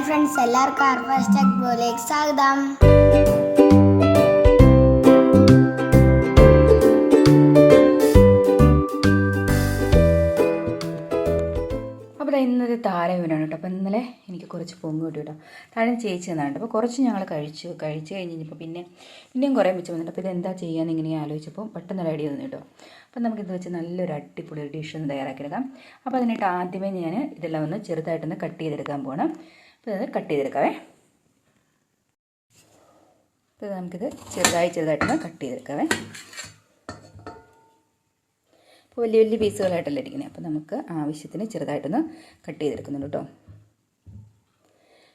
Hi friends എല്ലാവർക്കും ആർഫാസ് ബ്ലോഗിലേക്ക് സ്വാഗതം. അപ്പോൾ താരം ഇവനാണ് കേട്ടോ. അപ്പോൾ ഇന്നലെ എനിക്ക് കുറച്ച് പൊങ്ങ് കിട്ടി കേട്ടോ. താരം ചേച്ചി തന്നാണ് അപ്പോൾ കുറച്ച് ഞങ്ങൾ കഴിച്ചു കഴിച്ച് കഴിഞ്ഞ് കഴിഞ്ഞപ്പോൾ പിന്നെ പിന്നെയും കുറേ മിച്ചം വന്നിട്ട് അപ്പോൾ ഇതെന്താ ചെയ്യാന്ന് ഇങ്ങനെ ആലോചിച്ചപ്പോൾ പെട്ടെന്ന് ഐഡിയ വന്നു കേട്ടോ. അപ്പോൾ നമുക്കിത് വെച്ച് നല്ലൊരു അടിപൊളി ഡിഷ് ഒന്ന് തയ്യാറാക്കിയെടുക്കാം. അപ്പോൾ അതിനായിട്ട് ആദ്യമേ ഞാൻ ഇതെല്ലാം ഒന്ന് ചെറുതായിട്ടൊന്ന് കട്ട് ചെയ്തെടുക്കാൻ പോകണം അപ്പോൾ ഇത് കട്ട് ചെയ്തെടുക്കാവേ. അപ്പോൾ ഇത് നമുക്കിത് ചെറുതായി ചെറുതായിട്ടൊന്ന് കട്ട് ചെയ്തെടുക്കാവേ. അപ്പോൾ വലിയ വലിയ പീസുകളായിട്ടല്ല ഇരിക്കുന്നത് അപ്പോൾ നമുക്ക് ആവശ്യത്തിന് ചെറുതായിട്ടൊന്ന് കട്ട് ചെയ്തെടുക്കുന്നുണ്ട് കേട്ടോ.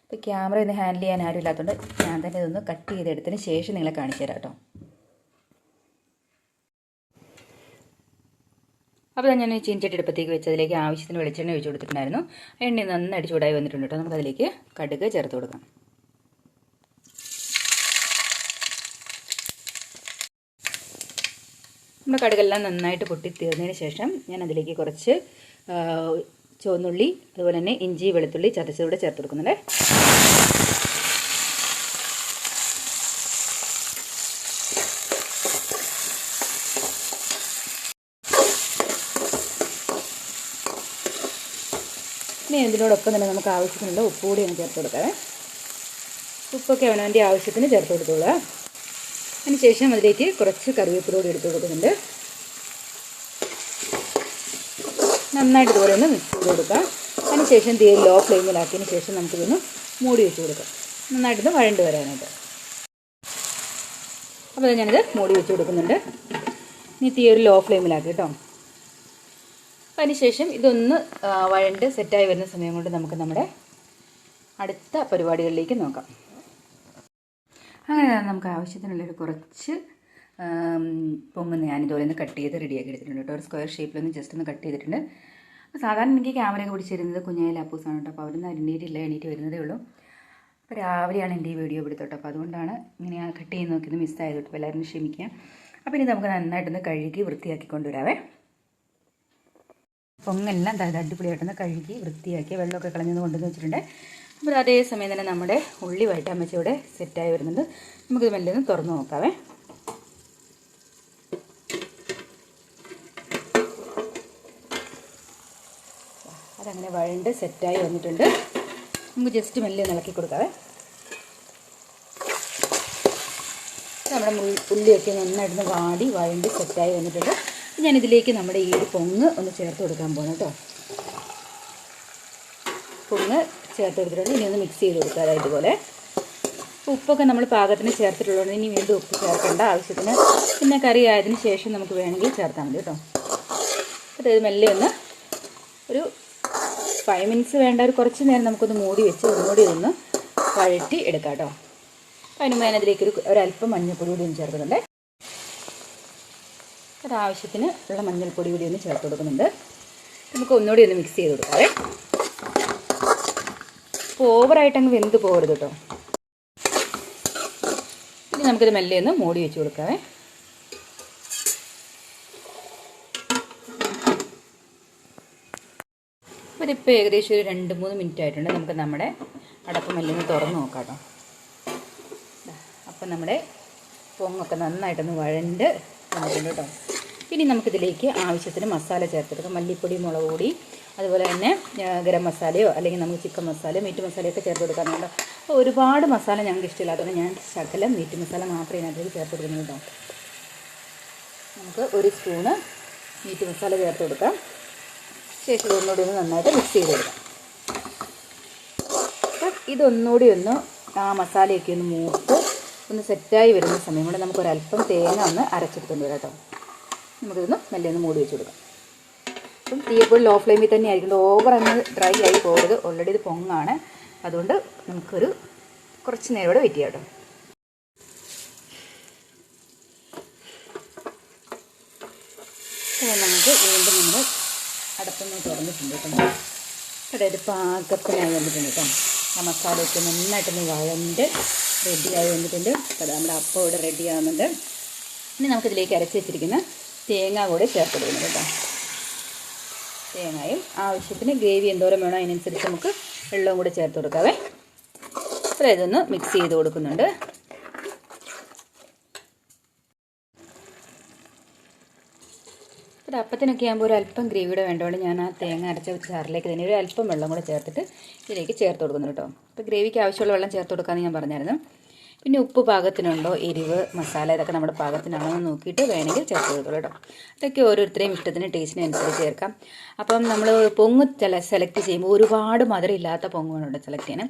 ഇപ്പോൾ ക്യാമറ ഒന്ന് ഹാൻഡിൽ ചെയ്യാൻ ആരും ഇല്ലാത്തതുകൊണ്ട് ഞാൻ തന്നെ ഇതൊന്ന് കട്ട് ചെയ്തെടുത്തതിന് ശേഷം നിങ്ങളെ കാണിച്ചു തരാം കേട്ടോ. അപ്പോൾ ഞാൻ ചീഞ്ചട്ടി അടുപ്പത്തേക്ക് വെച്ച് അതിലേക്ക് ആവശ്യത്തിന് വെളിച്ചെണ്ണ ഒഴിച്ച് കൊടുത്തിട്ടുണ്ടായിരുന്നു. എണ്ണ നന്നായിട്ട് ചൂടായി വന്നിട്ടുണ്ട് കേട്ടോ. നമുക്കതിലേക്ക് കടുക് ചേർത്ത് കൊടുക്കാം. നമ്മുടെ കടുകെല്ലാം നന്നായിട്ട് പൊട്ടി തീർന്നതിന് ശേഷം ഞാൻ അതിലേക്ക് കുറച്ച് ചുവന്നുള്ളി അതുപോലെ തന്നെ ഇഞ്ചി വെളുത്തുള്ളി ചതച്ചതൂടെ ചേർത്ത് കൊടുക്കുന്നുണ്ട്. ഇതിനോടൊപ്പം തന്നെ നമുക്ക് ആവശ്യത്തിനുള്ള ഉപ്പ് കൂടി ഒന്ന് ചേർത്ത് കൊടുക്കാം. ഉപ്പൊക്കെ അവനവന്റെ ആവശ്യത്തിന് ചേർത്ത് കൊടുത്തോളുക അതിനുശേഷം അതിലേക്ക് കുറച്ച് കറിവേപ്പില കൂടി എടുത്ത് കൊടുക്കുന്നുണ്ട്. നന്നായിട്ട് ഇതുപോലെ ഒന്ന് മിക്സ് ചെയ്ത് കൊടുക്കാം. അതിനുശേഷം തീരെ ലോ ഫ്ലെയിമിലാക്കിയതിന് ശേഷം നമുക്കിതൊന്ന് മൂടി വെച്ച് കൊടുക്കാം. നന്നായിട്ടൊന്ന് വഴണ്ട് വരാനായിട്ട്. അപ്പോൾ ഞാനിത് മൂടി വെച്ച് കൊടുക്കുന്നുണ്ട്. ഇനി തീ ഒരു ലോ ഫ്ലെയിമിലാക്കി കേട്ടോ. അതിനുശേഷം ഇതൊന്ന് വഴണ്ട് സെറ്റായി വരുന്ന സമയം കൊണ്ട് നമുക്ക് നമ്മുടെ അടുത്ത പരിപാടികളിലേക്ക് നോക്കാം. അങ്ങനെ നമുക്ക് ആവശ്യത്തിനുള്ളൊരു കുറച്ച് പൊങ്ങുന്ന ഞാൻ ഇതുപോലെ ഒന്ന് കട്ട് ചെയ്ത് റെഡിയാക്കി എടുത്തിട്ടുണ്ട് കേട്ടോ. ഒരു സ്ക്വയർ ഷേപ്പിലൊന്ന് ജസ്റ്റ് ഒന്ന് കട്ട് ചെയ്തിട്ടുണ്ട്. അപ്പോൾ സാധാരണ എനിക്ക് ക്യാമറയൊക്കെ പിടിച്ചിരുന്നത് കുഞ്ഞായ ലാപ്പൂസാണ് കേട്ടോ. അപ്പോൾ അവിടെ നിന്ന് എണ്ണീറ്റില്ല എണീറ്റ് വരുന്നതേ ഉള്ളൂ. അപ്പോൾ രാവിലെയാണ് എന്റെ ഈ വീഡിയോ എടുത്തോട്ടോ അപ്പോൾ അതുകൊണ്ടാണ് ഇങ്ങനെ കട്ട് ചെയ്ത് നോക്കിയത് മിസ്സായത് കേട്ടോ. എല്ലാവരും ക്ഷമിക്കുക. അപ്പോൾ ഇനി നമുക്ക് നന്നായിട്ടൊന്ന് കഴുകി വൃത്തിയാക്കി കൊണ്ടുവരാവേ. പൊങ്ങെല്ലാം ഇത് അടിപൊളിയായിട്ടൊന്ന് കഴുകി വൃത്തിയാക്കി വെള്ളമൊക്കെ കളഞ്ഞത് കൊണ്ടുവന്ന് വെച്ചിട്ടുണ്ട്. അപ്പോൾ അതേ സമയം തന്നെ നമ്മുടെ ഉള്ളി വഴറ്റാൻ ഇവിടെ സെറ്റായി വരുന്നുണ്ട്. നമുക്കിത് മെല്ലെ ഒന്ന് തുറന്ന് നോക്കാവേ. അതങ്ങനെ വഴണ്ട് സെറ്റായി വന്നിട്ടുണ്ട്. നമുക്ക് ജസ്റ്റ് മെല്ലെ ഇളക്കി കൊടുക്കാവേ. നമ്മുടെ ഉള്ളിയൊക്കെ നന്നായിട്ടൊന്ന് വാടി വഴണ്ട് സെറ്റായി വന്നിട്ടുണ്ട്. ഞാനിതിലേക്ക് നമ്മുടെ ഈ ഒരു പൊങ്ങ് ഒന്ന് ചേർത്ത് കൊടുക്കാൻ പോകണം കേട്ടോ. പൊങ്ങ് ചേർത്ത് കൊടുത്തിട്ടുണ്ട്. ഇനി ഒന്ന് മിക്സ് ചെയ്ത് കൊടുക്കുക അതായത് ഇതുപോലെ. ഉപ്പൊക്കെ നമ്മൾ പാകത്തിന് ചേർത്തിട്ടുള്ളതുകൊണ്ട് ഇനി വീണ്ടും ഉപ്പ് ചേർക്കേണ്ട ആവശ്യത്തിന് പിന്നെ കറി ആയതിന് ശേഷം നമുക്ക് വേണമെങ്കിൽ ചേർത്താൽ മതി കേട്ടോ. അതായത് മെല്ലെ ഒന്ന് ഒരു ഫൈവ് മിനിറ്റ്സ് വേണ്ട ഒരു കുറച്ച് നേരം നമുക്കൊന്ന് മൂടി വെച്ച് ഒന്നുകൂടി ഒന്ന് വഴറ്റി എടുക്കാം കേട്ടോ. അതിന് മുമ്പ് അതിലേക്ക് ഒരു ഒരല്പം മഞ്ഞൾപ്പൊടി കൂടി ചേർക്കുന്നുണ്ട്. ഒരാവശ്യത്തിന് ഉള്ള മഞ്ഞൾപ്പൊടി കൂടി ഒന്ന് ചേർത്ത് കൊടുക്കുന്നുണ്ട്. നമുക്ക് ഒന്നുകൂടി ഒന്ന് മിക്സ് ചെയ്ത് കൊടുക്കാവേ. അപ്പോൾ ഓവറായിട്ട് അങ്ങ് വെന്ത് പോകരുത് കേട്ടോ ഇനി നമുക്കിത് മെല്ലെ ഒന്ന് മൂടി വെച്ച് കൊടുക്കാവേ. അപ്പോൾ ഇതിപ്പോൾ ഏകദേശം ഒരു രണ്ട് മൂന്ന് മിനിറ്റ് ആയിട്ടുണ്ട്. നമുക്ക് നമ്മുടെ അടപ്പ് മെല്ലെ ഒന്ന് തുറന്ന് നോക്കാം കേട്ടോ അപ്പം നമ്മുടെ പൊങ്ങൊക്കെ നന്നായിട്ടൊന്ന് വഴണ്ട് വന്നിട്ടുണ്ട് കേട്ടോ ഇനി നമുക്കിതിലേക്ക് ആവശ്യത്തിന് മസാല ചേർത്തെടുക്കാം. മല്ലിപ്പൊടി മുളക് പൊടി അതുപോലെ തന്നെ ഗരം മസാലയോ അല്ലെങ്കിൽ നമുക്ക് ചിക്കൻ മസാലയോ മീറ്റ് മസാലയൊക്കെ ചേർത്ത് കൊടുക്കാറുണ്ട് അപ്പോൾ ഒരുപാട് മസാല ഞങ്ങൾക്ക് ഇഷ്ടമില്ലാത്തതുകൊണ്ട് ഞാൻ ശകലം മീറ്റ് മസാല മാത്രമേ ഇതിനകത്തേക്ക് ചേർത്ത് കൊടുക്കുന്നത് കേട്ടോ. നമുക്ക് ഒരു സ്പൂണ് മീറ്റ് മസാല ചേർത്ത് കൊടുക്കാം. ശേഷം ഒന്നുകൂടി ഒന്ന് നന്നായിട്ട് മിക്സ് ചെയ്ത് കൊടുക്കാം. ഇതൊന്നുകൂടി ഒന്ന് ആ മസാലയൊക്കെ ഒന്ന് മൂത്ത് ഒന്ന് സെറ്റായി വരുന്ന സമയം കൊണ്ട് നമുക്ക് ഒരല്പം തേങ്ങ ഒന്ന് അരച്ചെടുത്തുകൊണ്ട് വരാം കേട്ടോ. നമുക്കിതൊന്ന് മെല്ലെ ഒന്ന് മൂടി വെച്ച് കൊടുക്കാം. അപ്പം തീ എപ്പോഴും ലോ ഫ്ലെയിമിൽ തന്നെ ആയിരിക്കും. ഓവർ അങ്ങ് ഡ്രൈ ആയി പോകരുത്. ഓൾറെഡി ഇത് പൊങ്ങാണ്. അതുകൊണ്ട് നമുക്കൊരു കുറച്ച് നേരം ഇവിടെ വെയിറ്റ് ചെയ്യാം കേട്ടോ. നമുക്ക് വീണ്ടും നമ്മൾ അടപ്പൊന്ന് തുറന്നിട്ടുണ്ട് കേട്ടോ. അതായത് പാകത്തിനായി വന്നിട്ടുണ്ട് കേട്ടോ. ആ മസാലയൊക്കെ നന്നായിട്ടൊന്ന് വഴണ്ട് റെഡിയായി വന്നിട്ടുണ്ട്. അപ്പോൾ നമ്മുടെ അപ്പം ഇവിടെ റെഡി ആവുന്നുണ്ട്. ഇനി നമുക്കിതിലേക്ക് അരച്ച് വെച്ചിരിക്കുന്ന തേങ്ങ കൂടി ചേർത്ത് കൊടുക്കുന്നത് കേട്ടോ. തേങ്ങയും ആവശ്യത്തിന് ഗ്രേവി എന്തോരം വേണോ അതിനനുസരിച്ച് നമുക്ക് വെള്ളവും കൂടി ചേർത്ത് കൊടുക്കാവേ. അത്ര ഇതൊന്ന് മിക്സ് ചെയ്ത് കൊടുക്കുന്നുണ്ട്. ഒരു അപ്പത്തിനൊക്കെ ആകുമ്പോൾ ഒരു അല്പം ഗ്രേവിയുടെ വേണ്ടതുകൊണ്ട് ഞാൻ ആ തേങ്ങ അരച്ച ചാറിലേക്ക് തന്നെ ഒരു അല്പം വെള്ളം കൂടെ ചേർത്തിട്ട് ഇതിലേക്ക് ചേർത്ത് കൊടുക്കുന്നു കേട്ടോ. അപ്പോൾ ഗ്രേവിക്ക് ആവശ്യമുള്ള വെള്ളം ചേർത്ത് കൊടുക്കാമെന്ന് ഞാൻ പറഞ്ഞായിരുന്നു. പിന്നെ ഉപ്പ് പാകത്തിനുണ്ടോ? എരിവ് മസാല ഇതൊക്കെ നമ്മുടെ പാകത്തിനാണോ എന്ന് നോക്കിയിട്ട് വേണമെങ്കിൽ ചേർത്ത് കൊടുത്തോളൂ കേട്ടോ. ഇതൊക്കെ ഓരോരുത്തരെയും ഇഷ്ടത്തിന് ടേസ്റ്റിനനുസരിച്ച് ചേർക്കാം. അപ്പം നമ്മൾ പൊങ്ങ് സെലക്ട് ചെയ്യുമ്പോൾ ഒരുപാട് മധുരം ഇല്ലാത്ത പൊങ്ങ് വേണം കേട്ടോ സെലക്ട് ചെയ്യാൻ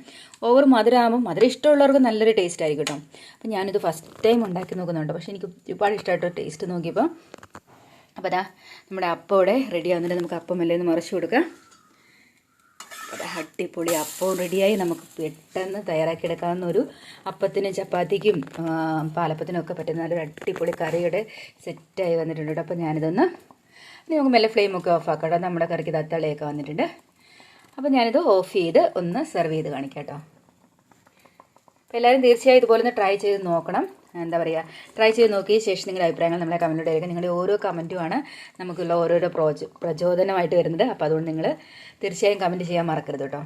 ഓവർ മധുരം ആകുമ്പോൾ മധുരം ഇഷ്ടമുള്ളവർക്ക് നല്ലൊരു ടേസ്റ്റ് ആയിരിക്കും കേട്ടോ. അപ്പം ഞാനിത് ഫസ്റ്റ് ടൈം ഉണ്ടാക്കി നോക്കുന്നുണ്ട്. പക്ഷേ എനിക്ക് ഒരുപാട് ഇഷ്ടമായിട്ടോ ടേസ്റ്റ് നോക്കിയപ്പോൾ അപ്പോൾ അതാ നമ്മുടെ അപ്പം ഇവിടെ റെഡി ആവുന്നുണ്ട്. നമുക്ക് അപ്പം എല്ലാം ഒന്ന് മറിച്ച് കൊടുക്കാം. ദാ അടിപൊളി അപ്പം റെഡിയായി നമുക്ക് പെട്ടെന്ന് തയ്യാറാക്കിയെടുക്കാവുന്ന ഒരു അപ്പത്തിനും ചപ്പാത്തിക്കും പാലപ്പത്തിനും ഒക്കെ പറ്റുന്ന നല്ലൊരു അടിപൊളി കറിയുടെ സെറ്റായി വന്നിട്ടുണ്ട് കേട്ടോ. അപ്പോൾ ഞാനിതൊന്ന് നമുക്ക് മെല്ലെ ഫ്ലെയിമൊക്കെ ഓഫ് ആക്കാം കേട്ടോ. നമ്മുടെ കറിക്ക് തത്തളിയൊക്കെ വന്നിട്ടുണ്ട്. അപ്പോൾ ഞാനിത് ഓഫ് ചെയ്ത് ഒന്ന് സെർവ് ചെയ്ത് കാണിക്കാം കേട്ടോ. എല്ലാവരും തീർച്ചയായും ഇതുപോലെ ഒന്ന് ട്രൈ ചെയ്ത് നോക്കണം. എന്താ പറയുക ട്രൈ ചെയ്ത് നോക്കിയ ശേഷം നിങ്ങളുടെ അഭിപ്രായങ്ങൾ നമ്മളെ കമന്റിലൂടെ ആയിരിക്കും നിങ്ങളുടെ ഓരോ കമന്റുമാണ് നമുക്കുള്ള ഓരോരോ പ്രോജ പ്രചോദനമായിട്ട് വരുന്നത്. അപ്പോൾ അതുകൊണ്ട് നിങ്ങൾ തീർച്ചയായും കമന്റ് ചെയ്യാൻ മറക്കരുത് കേട്ടോ.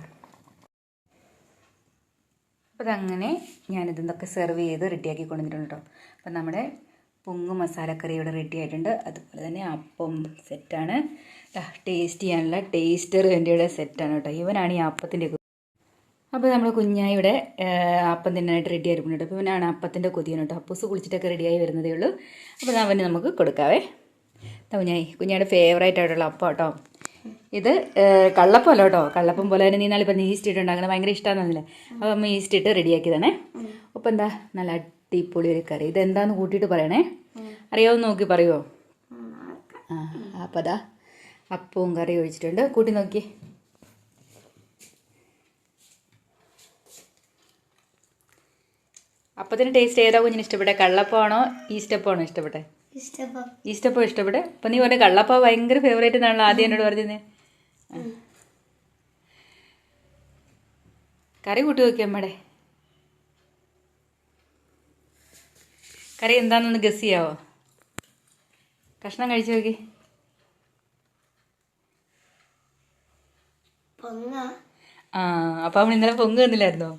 അപ്പോൾ അതങ്ങനെ ഞാനിതൊക്കെ സെർവ് ചെയ്ത് റെഡിയാക്കി കൊണ്ടുവന്നിട്ടുണ്ട് കേട്ടോ. അപ്പം നമ്മുടെ പൊങ്ങ് മസാലക്കറി ഇവിടെ റെഡി ആയിട്ടുണ്ട്. അതുപോലെ തന്നെ അപ്പം സെറ്റാണ് ടേസ്റ്റ് ചെയ്യാനുള്ള ടേസ്റ്റർ എന്റെ ഇവിടെ സെറ്റാണ് കേട്ടോ. ഇവനാണ് ഈ അപ്പത്തിന്റെ അപ്പോൾ നമ്മൾ കുഞ്ഞായി ഇവിടെ അപ്പം തിന്നാനായിട്ട് റെഡി ആയിരിക്കുന്നുണ്ട്. അപ്പോൾ ഇവനാണ് അപ്പത്തിന്റെ കൊതിയാണ് കേട്ടോ. അപ്പൂസ് കുളിച്ചിട്ടൊക്കെ റെഡിയായി വരുന്നതേ ഉള്ളൂ. അപ്പോൾ അവന് നമുക്ക് കൊടുക്കാവേ. കുഞ്ഞായി കുഞ്ഞായുടെ ഫേവറേറ്റ് ആയിട്ടുള്ള അപ്പം കേട്ടോ. ഇത് ഏഹ്, കള്ളപ്പം അല്ല കേട്ടോ. കള്ളപ്പം പോലെ തന്നെ നീ നാളിപ്പം ഈസ്റ്റ് ഇട്ട് ഉണ്ടാക്കുന്നത് ഭയങ്കര ഇഷ്ടമാണെന്നല്ലേ അപ്പോൾ അമ്മ ഈസ്റ്റ് ഇട്ട് റെഡിയാക്കിയതാണേ അപ്പം എന്താ നല്ല അടിപൊളി ഒരു കറി. ഇതെന്താന്ന് കൂട്ടിയിട്ട് പറയണേ. അറിയാവുന്ന നോക്കി പറയുമോ ആ അപ്പം അതാ അപ്പവും കറി ഒഴിച്ചിട്ടുണ്ട്. കൂട്ടി നോക്കി. അപ്പത്തിന് ടേസ്റ്റ് ഏതാ കുഞ്ഞിന് ഇഷ്ടപ്പെട്ടെ? കള്ളപ്പമാണോ ഈസ്റ്റപ്പമാണോ ഇഷ്ടപ്പെട്ടെ? ഇഷ്ടപ്പം ഈസ്റ്റപ്പം ഇഷ്ടപ്പെട്ടെ? അപ്പം നീ പറഞ്ഞ കള്ളപ്പ ഭയങ്കര ഫേവറേറ്റ് എന്നാണല്ലോ ആദ്യം എന്നോട് പറഞ്ഞത് കറി കൂട്ടി നോക്കി അമ്മടെ കറി എന്താണെന്നൊന്ന് ഗസ് ചെയ്യാവോ? കഷ്ണം കഴിച്ചു നോക്കി. ആ അപ്പം അവൻ ഇന്നലെ പൊങ്ങ് തന്നില്ലായിരുന്നോ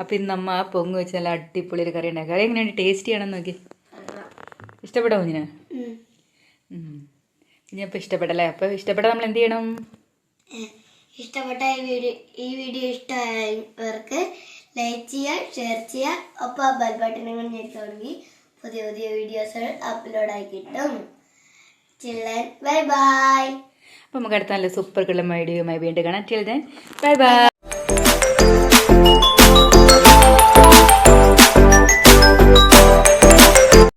അപ്പം ഇന്ന് അമ്മ ആ പൊങ്ങ് വെച്ച് നല്ല അടിപൊളി ഒരു കറി ഉണ്ടാക്കി കറി എങ്ങനെയാണ് ടേസ്റ്റി ആണെന്ന് നോക്കി. ഇഷ്ടപ്പെട്ടോ കുഞ്ഞിന്? കുഞ്ഞിപ്പോൾ ഇഷ്ടപ്പെട്ടല്ലേ അപ്പോൾ ഇഷ്ടപ്പെട്ട നമ്മൾ എന്ത് ചെയ്യണം? ഇഷ്ടപ്പെട്ട ഈ വീഡിയോ ഈ വീഡിയോ ഇഷ്ടമായവർക്ക് ലൈക്ക് ചെയ്യുക ഷെയർ ചെയ്യുക. ഒപ്പം ആ ബെൽ തുടങ്ങി. പുതിയ പുതിയ വീഡിയോസുകൾ അപ്ലോഡ് ആയി കിട്ടും. ചില്ലൻ ബൈ ബൈ അപ്പോൾ നമുക്ക് അടുത്ത നല്ല സൂപ്പർ കിളം വീഡിയോയുമായി വീണ്ടും കാണാം. Bye bye